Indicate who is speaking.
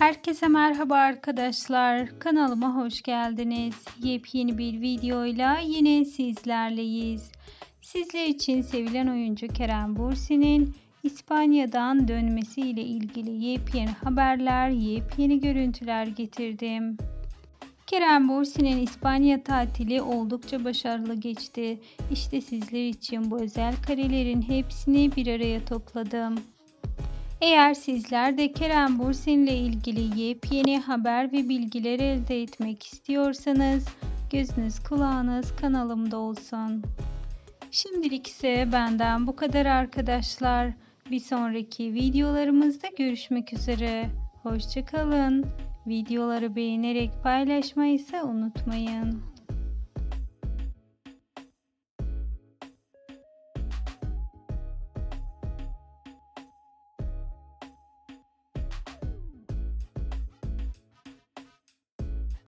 Speaker 1: Herkese merhaba arkadaşlar. Kanalıma hoş geldiniz. Yepyeni bir videoyla yine sizlerleyiz. Sizler için sevilen oyuncu Kerem Bürsin'in İspanya'dan dönmesi ile ilgili yepyeni haberler, yepyeni görüntüler getirdim. Kerem Bürsin'in İspanya tatili oldukça başarılı geçti. İşte sizler için bu özel karelerin hepsini bir araya topladım. Eğer sizler de Kerem Bürsin ile ilgili yepyeni haber ve bilgiler elde etmek istiyorsanız gözünüz kulağınız kanalımda olsun. Şimdilik ise benden bu kadar arkadaşlar. Bir sonraki videolarımızda görüşmek üzere. Hoşçakalın. Videoları beğenerek paylaşmayı ise unutmayın.